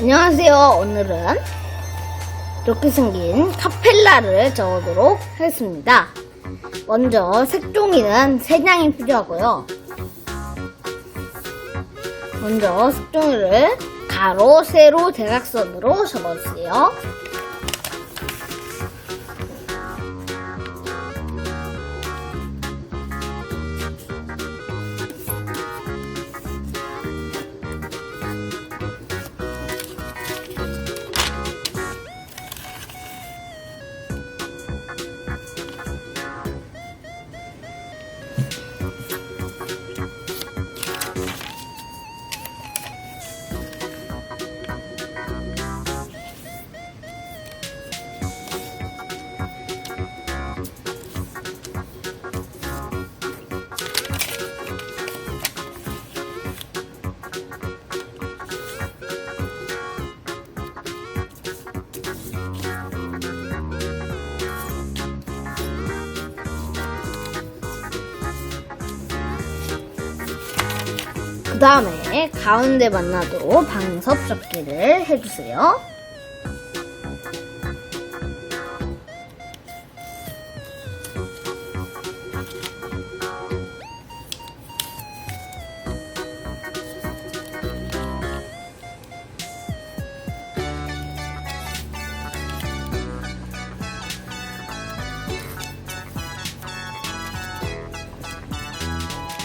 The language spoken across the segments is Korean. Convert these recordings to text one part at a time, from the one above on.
안녕하세요. 오늘은 이렇게 생긴 카펠라를 적어도록 하겠습니다. 먼저 색종이는 3장이 필요하고요. 먼저 색종이를 가로, 세로, 대각선으로 접어주세요. 그 다음에 가운데 만나도록 방석 접기를 해주세요.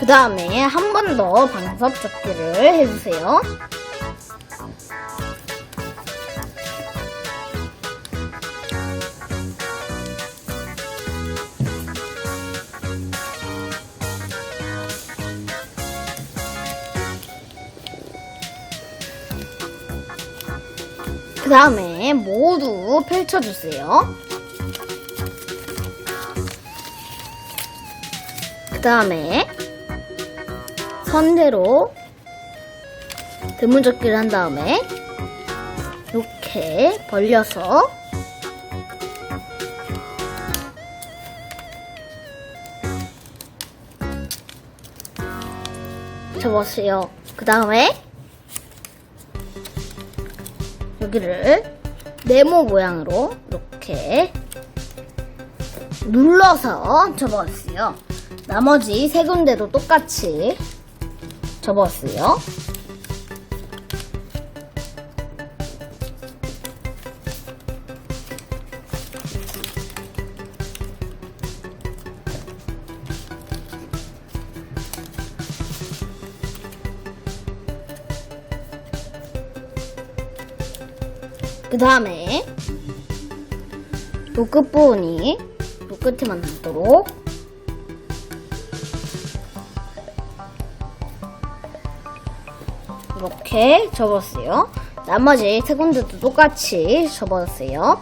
그 다음에 한 번 더 방석 접기를 해주세요. 그 다음에 모두 펼쳐주세요. 그 다음에 선대로 드문접기를 한 다음에 이렇게 벌려서 접었어요. 그 다음에 여기를 네모 모양으로 이렇게 눌러서 접었어요. 나머지 세 군데도 똑같이 접었어요. 그 다음에 요 끝부분이 요 끝에만 닿도록 이렇게 접었어요. 나머지 세 군데도 똑같이 접었어요.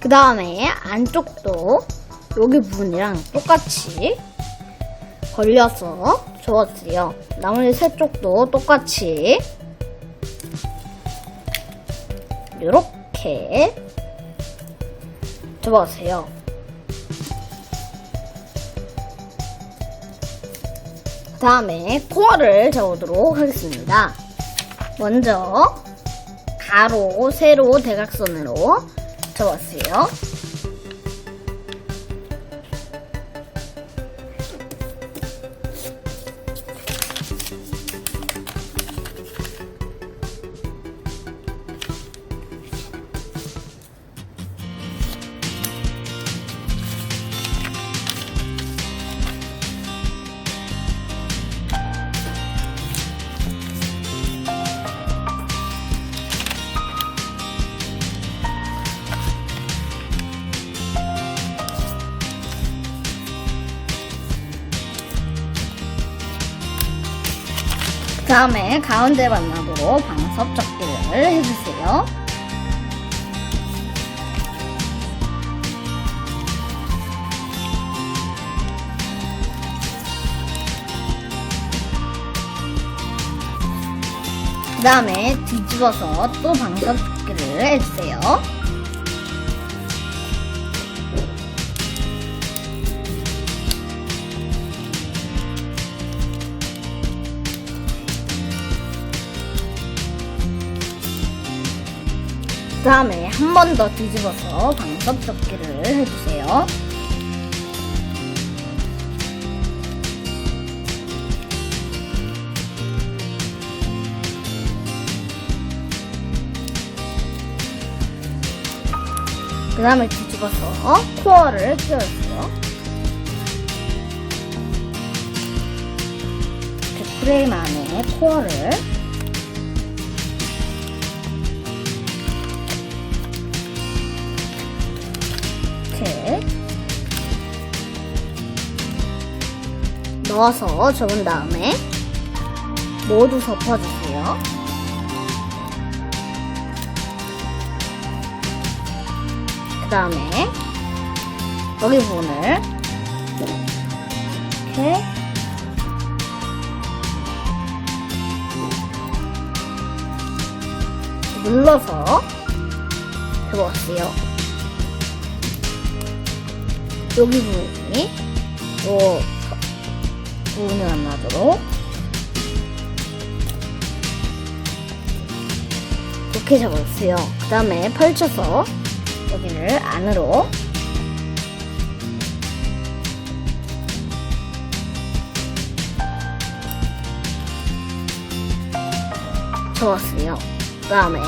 그 다음에 안쪽도 여기 부분이랑 똑같이 걸려서 접었어요. 나머지 세 쪽도 똑같이 이렇게 접어주세요. 다음에 코어를 접어보도록 하겠습니다. 먼저 가로, 세로, 대각선으로 접었어요. 다음에 가운데 만나도록 방석 접기를 해주세요. 그 다음에 뒤집어서 또 방석조끼를 해주세요. 다음에 한 번 더 뒤집어서 방석조끼를 해주세요. 그 다음에 뒤집어서 코어를 끼워주세요. 이렇게 프레임 안에 코어를 넣어서 접은 다음에 모두 덮어주세요. 그 다음에 여기 부분을 이렇게 눌러서 접었어요. 여기 부분이 요부 분이 만나도록 이렇게 접었어요. 그 다음에 펼쳐서 여기를 안으로 접었어요. 그 다음에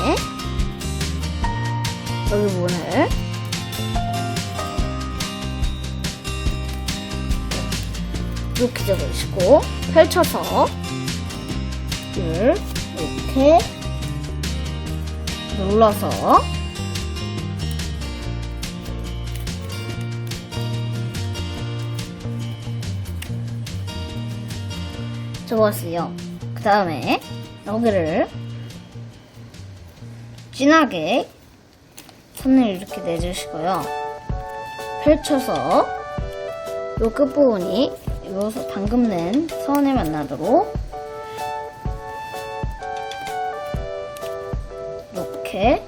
여기 부분을 이렇게 접으시고 펼쳐서 이를 이렇게 눌러서 접었어요. 그 다음에 여기를 진하게 선을 이렇게 내주시고요. 펼쳐서 요 끝부분이 요 방금 낸 선에 만나도록 이렇게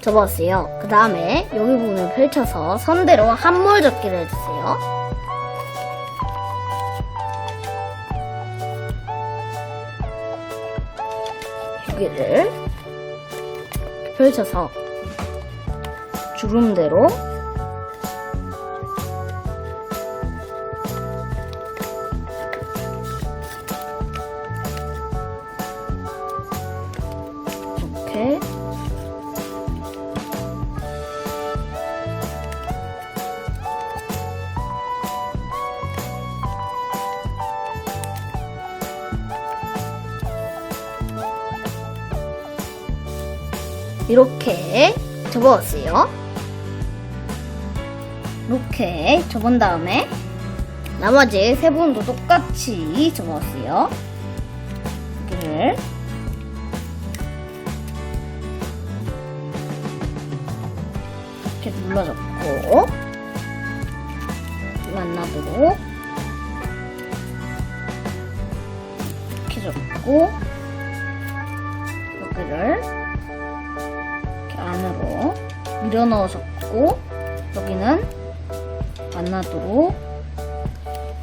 접었어요. 그 다음에 여기 부분을 펼쳐서 선대로 한몰 접기를 해주세요. 여기를 펼쳐서 주름대로 이렇게 접어주세요. 이렇게 접은 다음에 나머지 세 분도 똑같이 접어주세요. 여기를 이렇게 눌러줬고 만나도록 이렇게 접고 여기를 안으로 밀어 넣으셨고 여기는 만나도록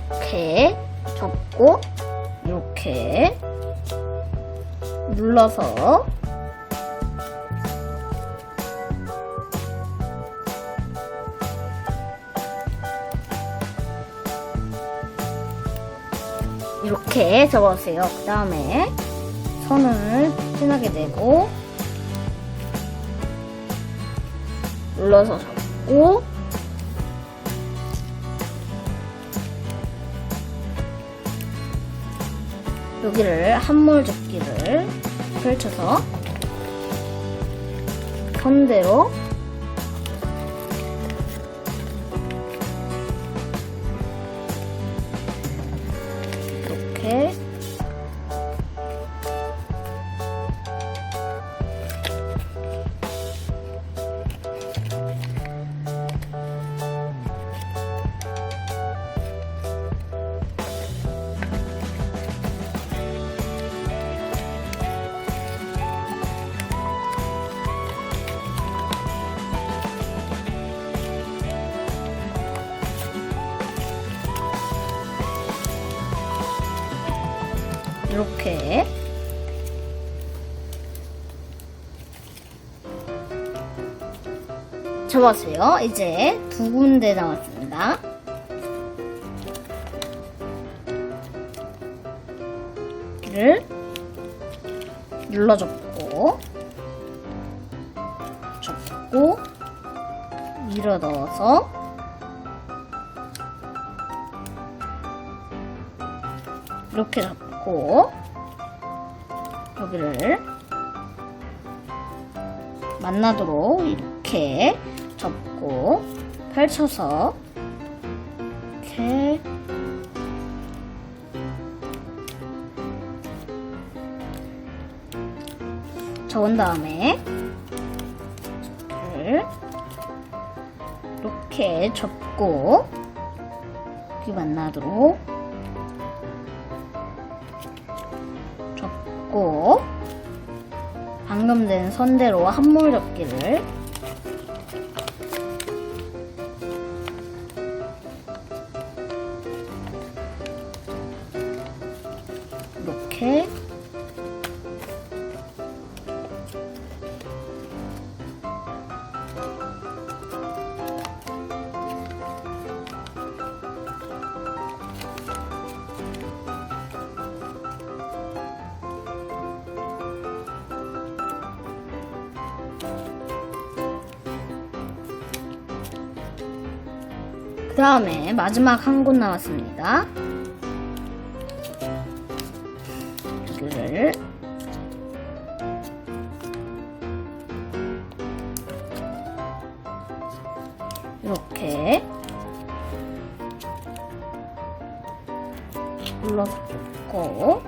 이렇게 접고 이렇게 눌러서 이렇게 접어주세요. 그 다음에 선을 진하게 내고 눌러서 접고. 여기를 한몰 접기를 펼쳐서 선대로 접었어요. 이제 두 군데 남았습니다. 여기를 눌러 접고 접고 밀어 넣어서 이렇게 잡고 여기를 만나도록 이렇게 접고 펼쳐서 이렇게 접은 다음에 이렇게 접고 여기 만나도록 접고 방금 된 선대로 한물 접기를 그 다음에 마지막 한 곳 남았습니다. 꽂고.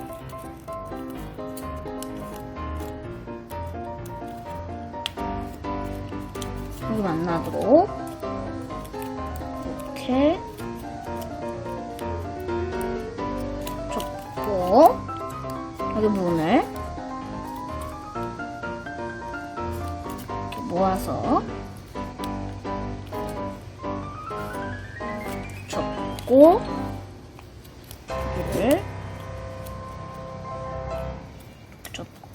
여기 만나도록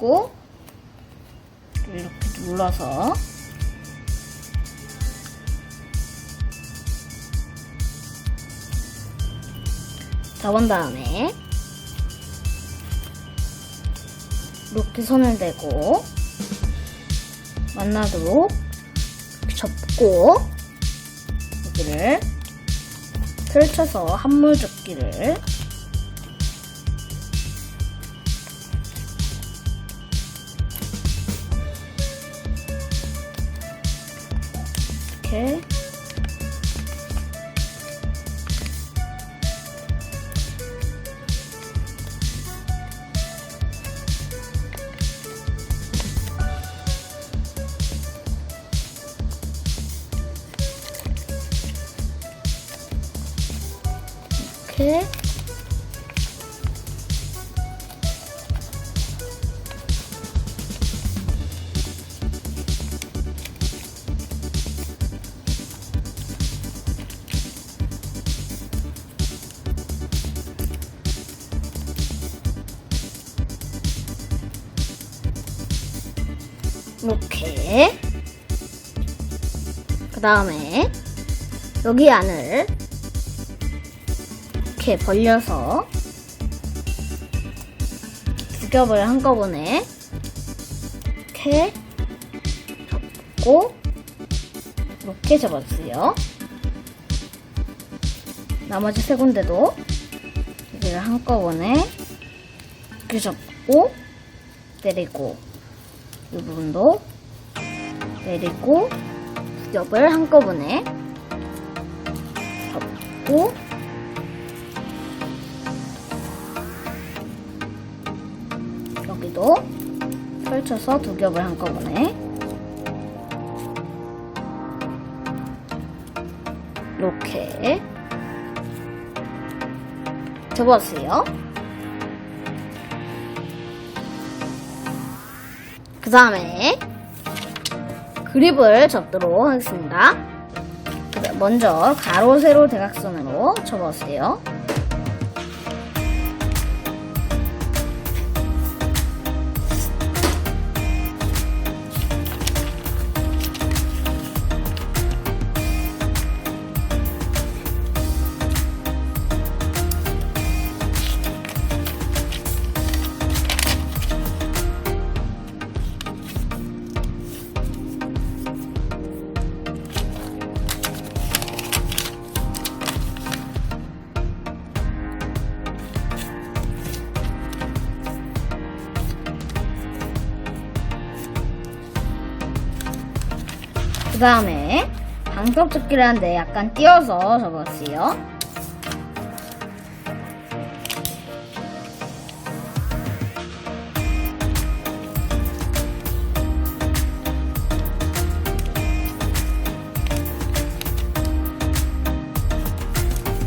접고 이렇게 눌러서 접은 다음에 이렇게 손을 대고 만나도록 접고 여기를 펼쳐서 한물 접기를 이렇게 그 다음에 여기 안을 이렇게 벌려서 두 겹을 한꺼번에 이렇게 접고 이렇게 접어주세요. 나머지 세 군데도 여기를 한꺼번에 이렇게 접고 내리고 이 부분도 내리고 두 겹을 한꺼번에 접고 여기도 펼쳐서 두 겹을 한꺼번에 이렇게 접어주세요. 그 다음에 그립을 접도록 하겠습니다. 그 먼저 가로, 세로, 대각선으로 접어주세요. 그 다음에 방석 접기를 하는데 약간 띄어서 접었어요.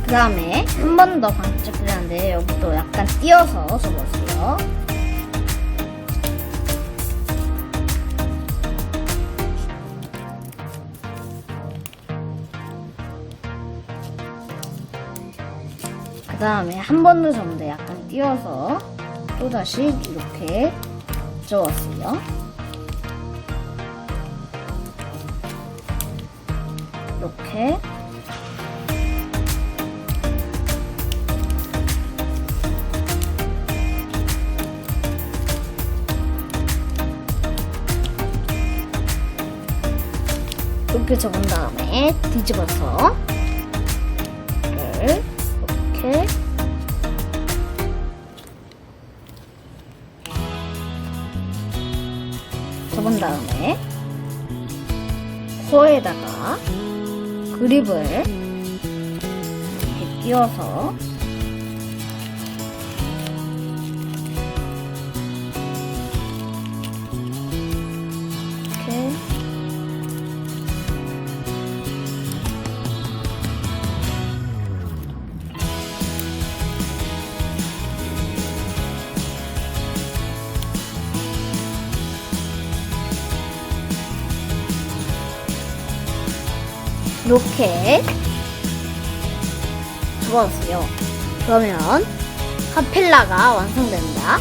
그 다음에 한 번 더 방석 접기를 하는데 여기도 약간 띄어서 접었어요. 다음에 한 번 더 접는데 약간 띄어서 또다시 이렇게 접었어요. 이렇게 이렇게 접은 다음에 뒤집어서 그립을 이렇게 끼워서 이렇게 접었어요. 그러면 카필라가 완성됩니다.